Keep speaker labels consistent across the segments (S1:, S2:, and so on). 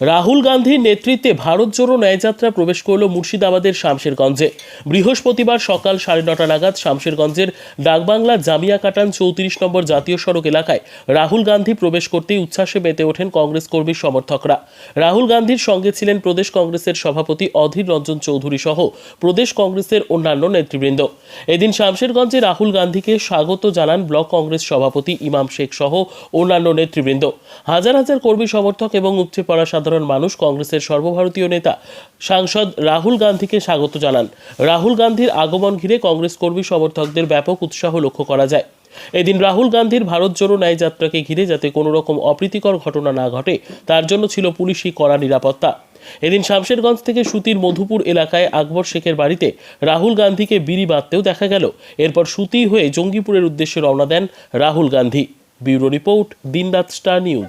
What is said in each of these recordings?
S1: রাহুল গান্ধীর নেতৃত্বে ভারত জোড়ো ন্যায়যাত্রা প্রবেশ করল মুর্শিদাবাদের শামশেরগঞ্জে। বৃহস্পতিবার সকাল সাড়ে নটা নাগাদ শামশেরগঞ্জের ডাকবাংলা জামিয়া কাটান চৌত্রিশ নম্বর জাতীয় সড়ক এলাকায় রাহুল গান্ধী প্রবেশ করতেই উচ্ছ্বাসে মেতে ওঠেন কংগ্রেস কর্মীর সমর্থকরা। রাহুল গান্ধীর সঙ্গে ছিলেন প্রদেশ কংগ্রেসের সভাপতি অধীর রঞ্জন চৌধুরী সহ প্রদেশ কংগ্রেসের অন্যান্য নেতৃবৃন্দ। এদিন শামশেরগঞ্জে রাহুল গান্ধীকে স্বাগত জানান ব্লক কংগ্রেস সভাপতি ইমাম শেখ সহ অন্যান্য নেতৃবৃন্দ। হাজার হাজার কর্মী সমর্থক এবং উপচে পড়া সাধারণ মানুষ কংগ্রেসের সর্বভারতীয় নেতা সাংসদ রাহুল গান্ধীকে স্বাগত জানান। রাহুল গান্ধীর আগমন ঘিরে কংগ্রেস কর্মী সমর্থকদের ব্যাপক উৎসাহ লক্ষ্য করা যায়। এদিন রাহুল গান্ধীর ভারত জোড়ো ন্যায় যাত্রাকে ঘিরে যাতে কোনো রকম অপ্রীতিকর ঘটনা না ঘটে, তার জন্য ছিল পুলিশি কড়া নিরাপত্তা। এদিন শামশেরগঞ্জ থেকে সুতির মধুপুর এলাকায় আকবর শেখের বাড়িতে রাহুল গান্ধীকে বিড়ি বাঁধতেও দেখা গেল। এরপর সুতি হয়ে জঙ্গিপুরের উদ্দেশ্যে রওনা দেন রাহুল গান্ধী। ব্যুরো রিপোর্ট, দিনরাত star news.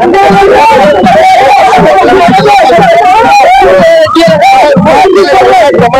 S2: ¡Andrés! ¡Andrés! ¡Andrés! ¡Andrés! ¡Andrés! ¡Andrés! ¡Andrés! ¡Andrés! ¡Andrés!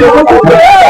S2: Eu vou comprar!